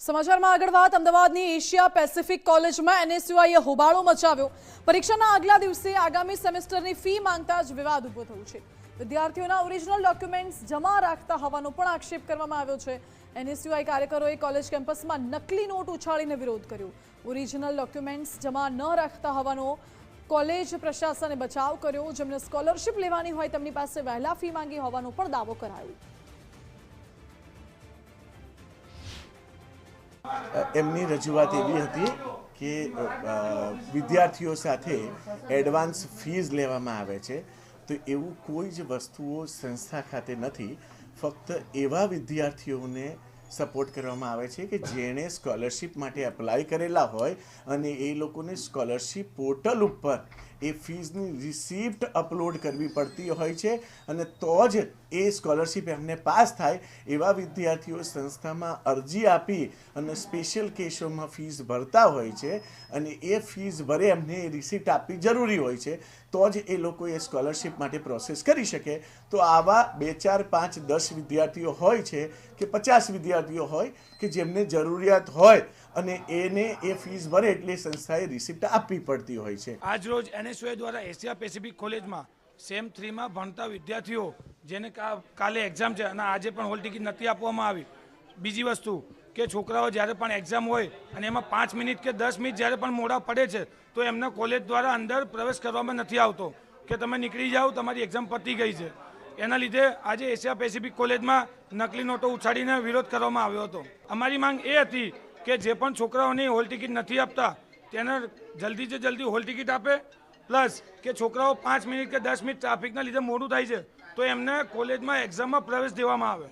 સમાચારમાં આગળ વાત. અમદાવાદની એશિયા પેસિફિક કોલેજમાં એનએસયુઆઈએ હોબાળો મચાવ્યો. પરીક્ષાના આગલા દિવસે આગામી સેમેસ્ટરની ફી માંગતા જ વિવાદ ઊભો થયો છે. વિદ્યાર્થીઓના ઓરિજિનલ ડોક્યુમેન્ટ્સ જમા રાખતા હોવાનો પણ આક્ષેપ કરવામાં આવ્યો છે. એનએસયુઆઈ કાર્યકરોએ કોલેજ કેમ્પસમાં નકલી નોટ ઉછાળીને વિરોધ કર્યો. ઓરિજિનલ ડોક્યુમેન્ટ્સ જમા ન રાખતા હોવાનો કોલેજ પ્રશાસને બચાવ કર્યો. જેમને સ્કોલરશિપ લેવાની હોય તેમની પાસે વહેલા ફી માંગી હોવાનો પણ દાવો કરાયો. એમની રજૂઆત એવી હતી કે વિદ્યાર્થીઓ સાથે એડવાન્સ ફીઝ લેવામાં આવે છે. તો એવું કોઈ જ વસ્તુઓ સંસ્થા ખાતે નથી. ફક્ત એવા વિદ્યાર્થીઓને સપોર્ટ કરવામાં આવે છે કે જેણે સ્કોલરશિપ માટે એપ્લાય કરેલા હોય અને એ લોકોને સ્કોલરશિપ પોર્ટલ ઉપર એ ફીઝની રિસિપ્ટ અપલોડ કરવી પડતી હોય છે અને તો જ એ સ્કોલરશિપ એમને પાસ થાય એવા વિદ્યાર્થીઓ સંસ્થામાં અરજી આપી અને સ્પેશિયલ કેસોમાં ફીસ ભરતા હોય છે અને એ ફીસ ભરે એમને રિસિપ્ટ આપવી જરૂરી હોય છે, તો જ એ લોકો એ સ્કોલરશિપ માટે પ્રોસેસ કરી શકે. તો આવા બે ચાર પાંચ દસ વિદ્યાર્થીઓ હોય છે કે પચાસ વિદ્યાર્થીઓ હોય કે જેમને જરૂરિયાત હોય અને એને એ ફીસ ભરે એટલે સંસ્થાએ રિસિપ્ટ આપવી પડતી હોય છે. આજ રોજ એનએસયુઆઈ દ્વારા એશિયા પેસિફિક કોલેજમાં સેમ થ્રીમાં ભણતા વિદ્યાર્થીઓ, જેને કાલે એક્ઝામ છે અને આજે પણ હોલ ટિકિટ નથી આપવામાં આવી. બીજી વસ્તુ કે છોકરાઓ જ્યારે પણ એક્ઝામ હોય અને એમાં પાંચ મિનિટ કે દસ મિનિટ જ્યારે પણ મોડા પડે છે, તો એમને કોલેજ દ્વારા અંદર પ્રવેશ કરવામાં નથી આવતો. કે તમે નીકળી જાઓ, તમારી એક્ઝામ પતી ગઈ છે. એના લીધે આજે એશિયા પેસિફિક કોલેજમાં નકલી નોટો ઉછાળીને વિરોધ કરવામાં આવ્યો હતો. અમારી માંગ એ હતી કે જે પણ છોકરાઓની હોલ ટિકિટ નથી આપતા, તેને જલ્દી જ જલ્દી હોલ ટિકિટ આપે. પ્લસ કે છોકરાઓ પાંચ મિનિટ કે દસ મિનિટ ટ્રાફિકના લીધે મોડું થાય છે, તો એમને કોલેજમાં એક્ઝામમાં પ્રવેશ દેવામાં આવે.